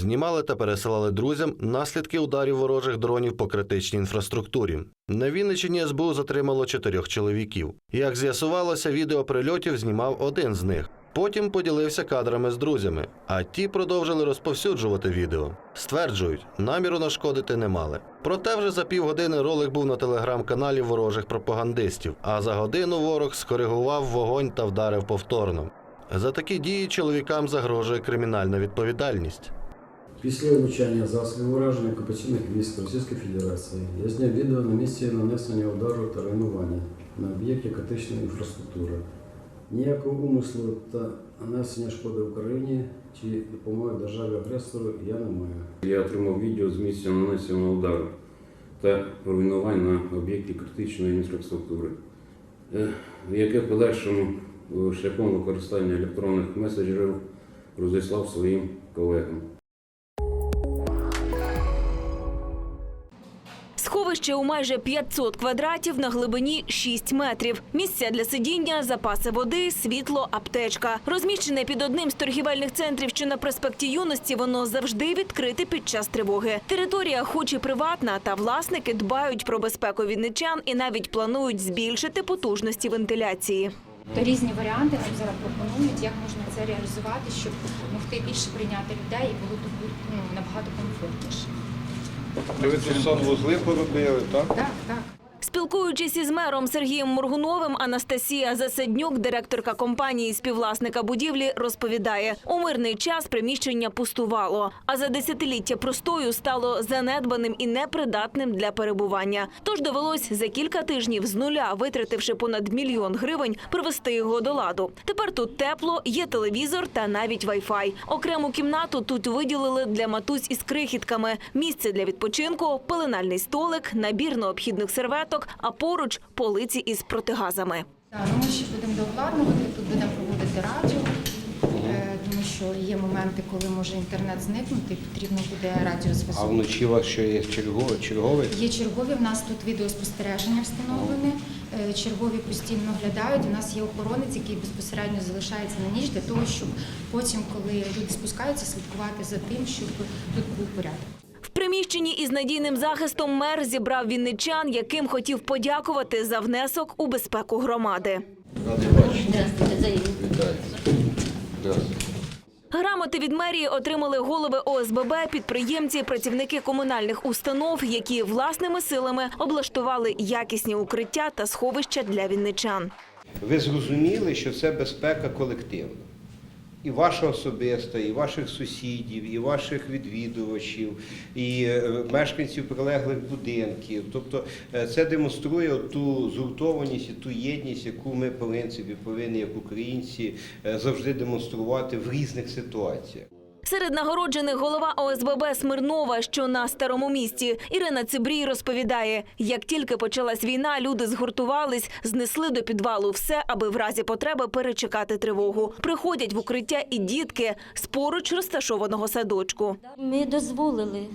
знімали та пересилали друзям наслідки ударів ворожих дронів по критичній інфраструктурі. На Вінниччині СБУ затримало чотирьох чоловіків. Як з'ясувалося, відео прильотів знімав один з них. Потім поділився кадрами з друзями, а ті продовжили розповсюджувати відео. Стверджують, наміру нашкодити не мали. Проте вже за півгодини ролик був на телеграм-каналі ворожих пропагандистів, а за годину ворог скоригував вогонь та вдарив повторно. За такі дії чоловікам загрожує кримінальна відповідальність. Після влучання засобів ураження окупаційних військ Російської Федерації я зняв відео на місці нанесення удару та руйнування на об'єкті критичної інфраструктури. Ніякого умислу та нанесення шкоди Україні чи допомоги державі агресору я не маю. Я отримав відео з місця нанесеного удару та руйнувань на об'єкті критичної інфраструктури, е, яке подальшому е, шляхом використання електронних меседжерів розіслав своїм колегам. Сховище у майже 500 квадратів на глибині 6 метрів. Місця для сидіння, запаси води, світло, аптечка. Розміщене під одним з торгівельних центрів, що на проспекті юності, воно завжди відкрите під час тривоги. Територія, хоч і приватна, та власники дбають про безпеку вінничан і навіть планують збільшити потужності вентиляції. Різні варіанти нам зараз пропонують, як можна це реалізувати, щоб могти більше прийняти людей і було ну, набагато комфортніше. Ви тут санвузли поробили, так? Так, так. Спілкуючись із мером Сергієм Моргуновим, Анастасія Засаднюк, директорка компанії співвласника будівлі, розповідає, у мирний час приміщення пустувало, а за десятиліття простою стало занедбаним і непридатним для перебування. Тож довелось за кілька тижнів з нуля, витративши понад мільйон гривень, привести його до ладу. Тепер тут тепло, є телевізор та навіть вайфай. Окрему кімнату тут виділили для матусь із крихітками, місце для відпочинку, пеленальний столик, набір необхідних серветок, а поруч полиці із протигазами. Так, ну, ми ще будемо дообладнувати, тут будемо проводити радіо, е, тому що є моменти, коли може інтернет зникнути, потрібно буде А вночі у вас що є черговий? черговий? Є чергові, в нас тут відеоспостереження встановлене, е, чергові постійно оглядають. У нас є охоронець, який безпосередньо залишається на ніч для того, щоб потім, коли люди спускаються, слідкувати за тим, щоб тут був порядок. Приміщенні із надійним захистом мер зібрав вінничан, яким хотів подякувати за внесок у безпеку громади. Грамоти від мерії отримали голови ОСББ, підприємці, працівники комунальних установ, які власними силами облаштували якісні укриття та сховища для вінничан. Ви зрозуміли, що це безпека колективна. І ваша особиста, і ваших сусідів, і ваших відвідувачів, і е, мешканців прилеглих будинків. Тобто е, це демонструє ту згуртованість і ту єдність, яку ми в принципі повинні як українці е, завжди демонструвати в різних ситуаціях. Серед нагороджених голова ОСББ Смирнова, що на старому місті, Ірина Цибрій розповідає, як тільки почалась війна, люди згуртувались, знесли до підвалу все, аби в разі потреби перечекати тривогу. Приходять в укриття і дітки з поруч розташованого садочку. Ми дозволили,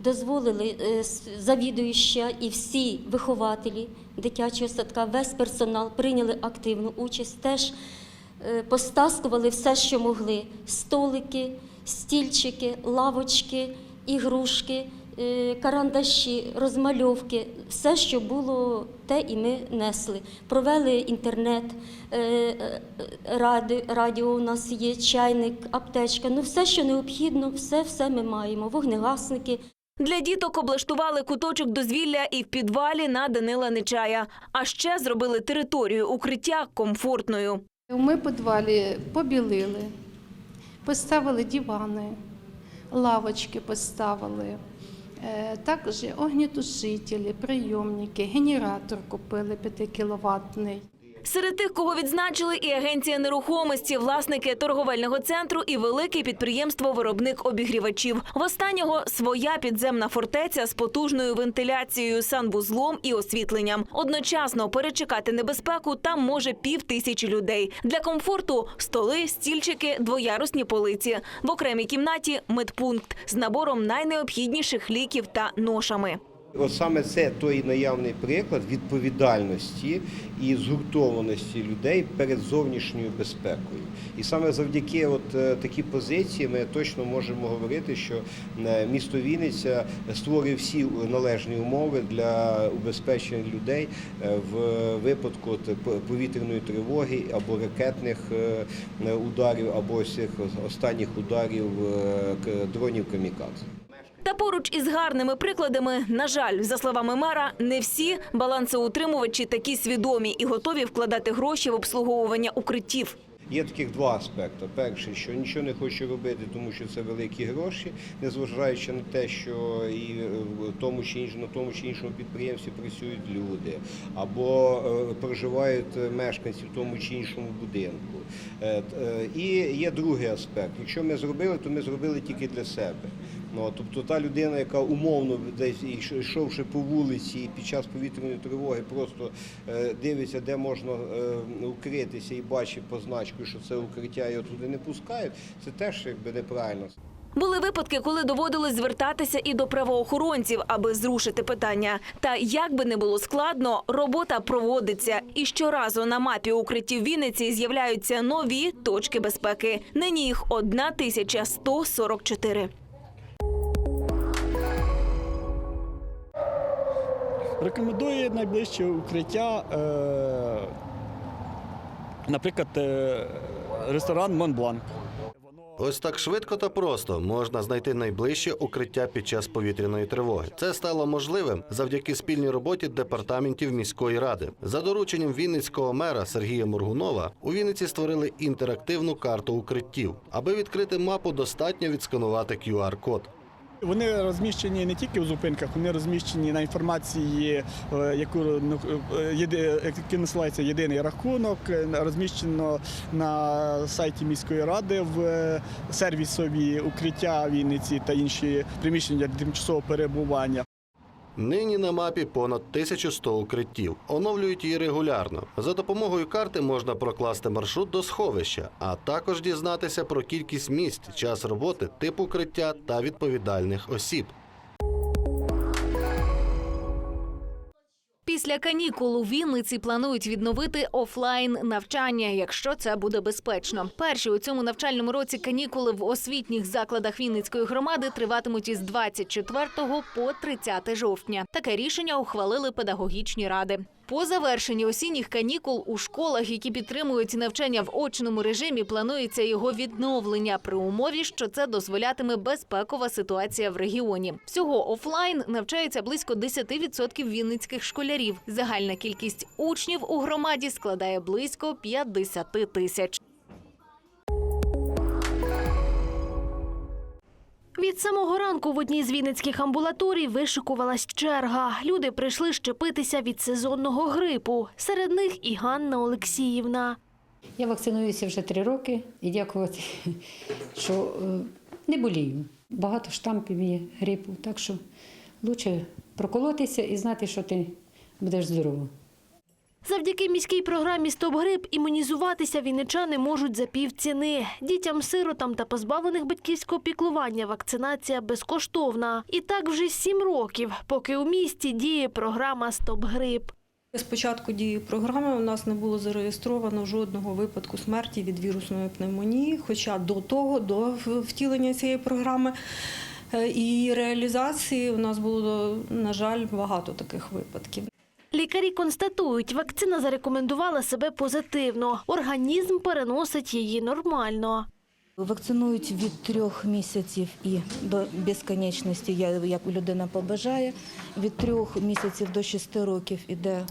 дозволили е, завідуюча і всі вихователі дитячого садка, весь персонал прийняли активну участь. Теж е, постаскували все, що могли: столики, стільчики, лавочки, ігрушки, е, карандаші, розмальовки. Все, що було, те і ми несли. Провели інтернет, е, е, ради- радіо у нас є, чайник, аптечка. Ну, все, що необхідно, все, все ми маємо. Вогнегасники. Для діток облаштували куточок дозвілля і в підвалі на Данила Нечая. А ще зробили територію укриття комфортною. Ми підвалі побілили, поставили дивани, лавочки поставили, е, також огнітушителі, прийомники, генератор купили 5 кіловатний. Серед тих, кого відзначили, і агенція нерухомості, власники торговельного центру і велике підприємство-виробник обігрівачів. В останнього своя підземна фортеця з потужною вентиляцією, санвузлом і освітленням. Одночасно перечекати небезпеку там може пів тисячі людей. Для комфорту столи, стільчики, двоярусні полиці. В окремій кімнаті медпункт з набором найнеобхідніших ліків та ношами. От саме це той наявний приклад відповідальності і згуртованості людей перед зовнішньою безпекою. І саме завдяки от е, такій позиції ми точно можемо говорити, що е, місто Вінниця створює всі належні умови для убезпечення людей е, в випадку повітряної тривоги або ракетних ударів, або цих останніх ударів дронів камікадзе. Та поруч із гарними прикладами, на жаль, за словами мера, не всі балансоутримувачі такі свідомі і готові вкладати гроші в обслуговування укриттів. Є таких два аспекти. Перший, що нічого не хочу робити, тому що це великі гроші, незважаючи на те, що і е, в тому чи іншому, на тому чи іншому підприємстві працюють люди, або е, проживають мешканці в тому чи іншому будинку. Е, І є другий аспект. Якщо ми зробили, то ми зробили тільки для себе. Ну, тобто та людина, яка умовно десь йш- йшовши по вулиці під час повітряної тривоги, просто е, дивиться, де можна е, укритися і бачить позначку, що це укриття його туди не пускають, це теж якби неправильно. Були випадки, коли доводилось звертатися і до правоохоронців, аби зрушити питання. Та як би не було складно, робота проводиться. І щоразу на мапі укриттів Вінниці з'являються нові точки безпеки. Нині їх 1144. Рекомендую найближче укриття, е, наприклад, е, ресторан Монбланк. Ось так швидко та просто можна знайти найближче укриття під час повітряної тривоги. Це стало можливим завдяки спільній роботі департаментів міської ради. За дорученням вінницького мера Сергія Моргунова у Вінниці створили інтерактивну карту укриттів. Аби відкрити мапу, достатньо відсканувати QR-код. Вони розміщені не тільки в зупинках, вони розміщені на інформації, е, яку ну, е, який насилається єдиний рахунок, е, розміщено на сайті міської ради в сервісові укриття Вінниці та інші приміщення для тимчасового перебування. Нині на мапі понад 1100 укриттів. Оновлюють її регулярно. За допомогою карти можна прокласти маршрут до сховища, а також дізнатися про кількість місць, час роботи, тип укриття та відповідальних осіб. Після канікул у Вінниці планують відновити офлайн навчання, якщо це буде безпечно. Перші у цьому навчальному році канікули в освітніх закладах Вінницької громади триватимуть із 24 по 30 жовтня. Таке рішення ухвалили педагогічні ради. По завершенні осінніх канікул у школах, які підтримують навчання в очному режимі, планується його відновлення при умові, що це дозволятиме безпекова ситуація в регіоні. Всього офлайн навчається близько 10% вінницьких школярів. Загальна кількість учнів у громаді складає близько 50 тисяч. Від самого ранку в одній з вінницьких амбулаторій вишикувалась черга. Люди прийшли щепитися від сезонного грипу. Серед них і Ганна Олексіївна. Я вакцинуюся вже три роки і дякувати, що е, не болію. Багато штампів є грипу, так що краще проколотися і знати, що ти будеш здорова. Завдяки міській програмі «Стоп грип» імунізуватися вінничани можуть за півціни. Дітям, сиротам та позбавлених батьківського піклування вакцинація безкоштовна. І так вже сім років, поки у місті діє програма «Стоп грип». З початку дії програми у нас не було зареєстровано жодного випадку смерті від вірусної пневмонії, хоча до того, до втілення цієї програми е, і реалізації у нас було, на жаль, багато таких випадків. Лікарі констатують, вакцина зарекомендувала себе позитивно. Організм переносить її нормально. Вакцинують від трьох місяців і до безконечності, як людина побажає. Від трьох місяців до шести років іде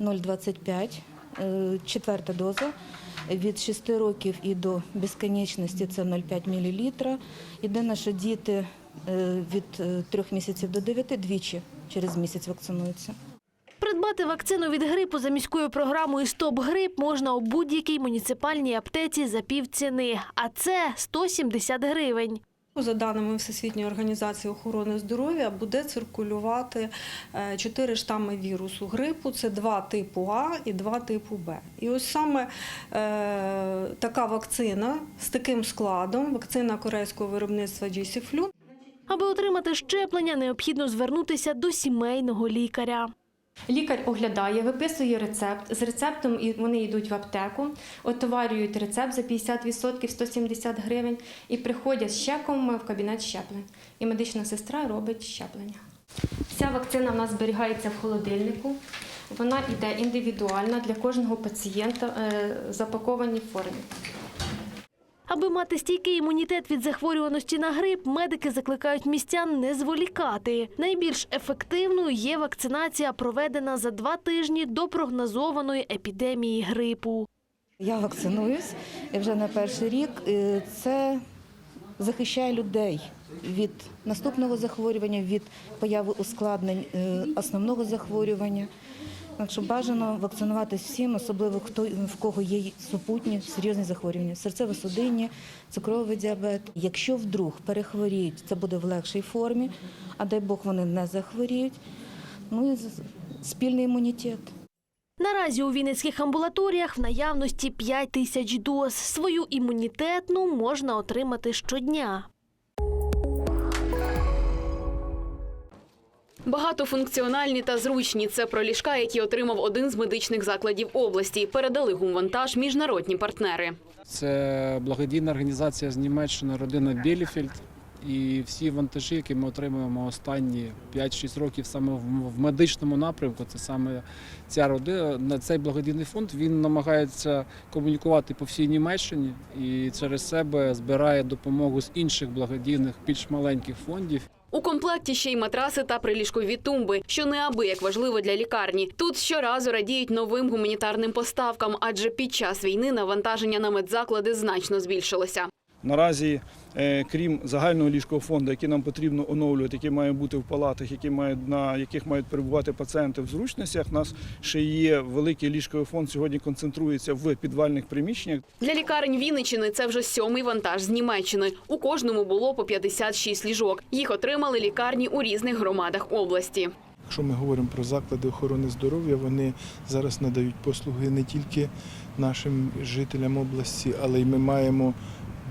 0,25, е, четверта доза. Від 6 років і до безконечності це 0,5 мл. Єдине, що діти е, від е, трьох місяців до 9 двічі через місяць вакцинуються. Придбати вакцину від грипу за міською програмою «Стоп грип» можна у будь-якій муніципальній аптеці за півціни, а це 170 гривень. За даними Всесвітньої організації охорони здоров'я, буде циркулювати е, чотири штами вірусу грипу. Це два типу А і два типу Б. І ось саме е, така вакцина з таким складом, вакцина корейського виробництва G-Flu, Аби отримати щеплення, необхідно звернутися до сімейного лікаря. Лікар оглядає, виписує рецепт. З рецептом вони йдуть в аптеку, отоварюють рецепт за 50% 170 гривень і приходять з чеком в кабінет щеплень. І медична сестра робить щеплення. Ця вакцина в нас зберігається в холодильнику. Вона йде індивідуальна для кожного пацієнта е, запакованій формі. Аби мати стійкий імунітет від захворюваності на грип, медики закликають містян не зволікати. Найбільш ефективною є вакцинація, проведена за два тижні до прогнозованої епідемії грипу. Я вакцинуюсь вже на перший рік. Це захищає людей від наступного захворювання, від появи ускладнень е, основного захворювання. Так що бажано вакцинуватись всім, особливо хто в кого є супутні серйозні захворювання, серцево-судинні, цукровий діабет. Якщо вдруг перехворіють, це буде в легшій формі, а дай Бог вони не захворіють. Ну і спільний імунітет. Наразі у вінницьких амбулаторіях в наявності 5 тисяч доз. Свою імунітетну можна отримати щодня. Багатофункціональні та зручні це про ліжка, які отримав один з медичних закладів області. Передали гумвантаж міжнародні партнери. Це благодійна організація з Німеччини, родина Біліфільд. І всі вантажі, які ми отримуємо останні 5-6 років саме в- медичному напрямку, це саме ця родина, на цей благодійний фонд він намагається комунікувати по всій Німеччині і через себе збирає допомогу з інших благодійних, більш маленьких фондів. У комплекті ще й матраси та приліжкові тумби, що неабияк важливо для лікарні. Тут щоразу радіють новим гуманітарним поставкам, адже під час війни навантаження на медзаклади значно збільшилося. Наразі, е, крім загального ліжкового фонду, який нам потрібно оновлювати, який має бути в палатах, які мають на яких мають перебувати пацієнти в зручностях, у нас ще є великий ліжковий фонд. Сьогодні концентрується в підвальних приміщеннях. Для лікарень Вінничини це вже сьомий вантаж з Німеччини. У кожному було по 56 ліжок. Їх отримали лікарні у різних громадах області. Якщо ми говоримо про заклади охорони здоров'я, вони зараз надають послуги не тільки нашим жителям області, але й ми маємо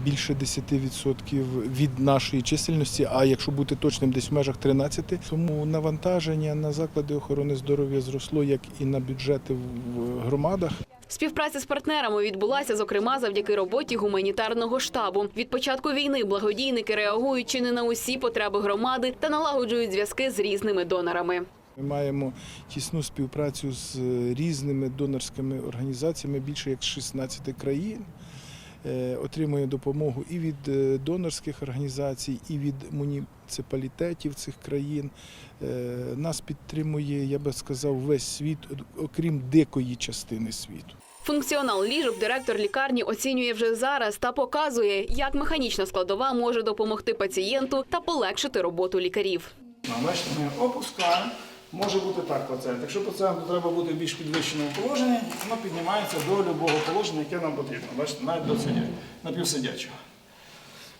більше 10% від нашої чисельності, а якщо бути точним, десь в межах 13. Тому навантаження на заклади охорони здоров'я зросло як і на бюджети в громадах. Співпраця з партнерами відбулася, зокрема, завдяки роботі гуманітарного штабу. Від початку війни благодійники реагують чи не на усі потреби громади та налагоджують зв'язки з різними донорами. Ми маємо тісну співпрацю з різними донорськими організаціями, більше як з 16 країн. Е, Отримує допомогу і від е, донорських організацій, і від муніципалітетів цих країн. Е, Нас підтримує, я би сказав, весь світ, окрім дикої частини світу. Функціонал ліжок директор лікарні оцінює вже зараз та показує, як механічна складова може допомогти пацієнту та полегшити роботу лікарів. Бачите, ми опускаємо. Може бути так пацієнт. Якщо пацієнту треба бути в більш підвищеному положенні, воно піднімається до будь-якого положення, яке нам потрібно. Бачите, навіть до сидя, напівсидячого.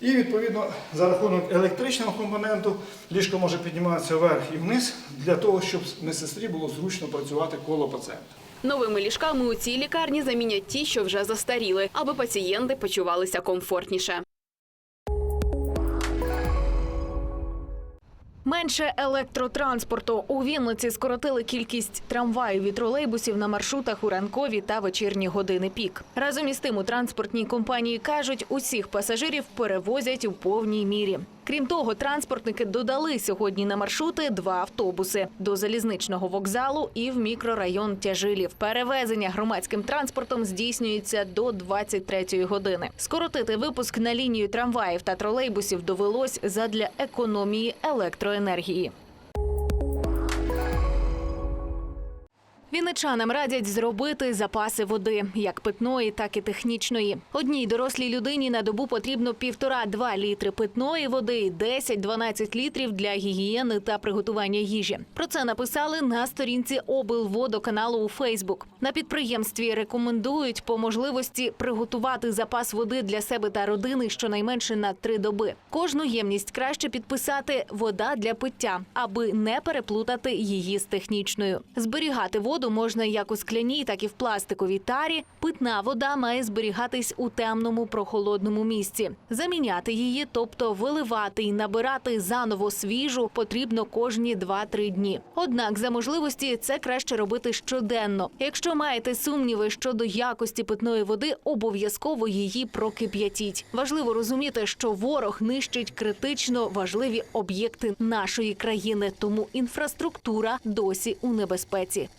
І відповідно за рахунок електричного компоненту ліжко може підніматися вверх і вниз для того, щоб медсестрі було зручно працювати коло пацієнта. Новими ліжками у цій лікарні замінять ті, що вже застаріли, аби пацієнти почувалися комфортніше. Менше електротранспорту у Вінниці скоротили кількість трамваїв і тролейбусів на маршрутах у ранкові та вечірні години пік. Разом із тим у транспортній компанії кажуть, усіх пасажирів перевозять у повній мірі. Крім того, транспортники додали сьогодні на маршрути два автобуси до залізничного вокзалу і в мікрорайон Тяжилів. Перевезення громадським транспортом здійснюється до 23-ї години. Скоротити випуск на лінію трамваїв та тролейбусів довелось задля економії електроенергії. Вінничанам радять зробити запаси води, як питної, так і технічної. Одній дорослій людині на добу потрібно півтора-два літри питної води, і 10-12 літрів для гігієни та приготування їжі. Про це написали на сторінці облводоканалу у Фейсбук. На підприємстві рекомендують по можливості приготувати запас води для себе та родини щонайменше на три доби. Кожну ємність краще підписати вода для пиття, аби не переплутати її з технічною. Зберігати воду воду можна як у скляній, так і в пластиковій тарі. Питна вода має зберігатись у темному прохолодному місці. Заміняти її, тобто виливати і набирати заново свіжу, потрібно кожні 2-3 дні. Однак, за можливості, це краще робити щоденно. Якщо маєте сумніви щодо якості питної води, обов'язково її прокип'ятіть. Важливо розуміти, що ворог нищить критично важливі об'єкти нашої країни, тому інфраструктура досі у небезпеці.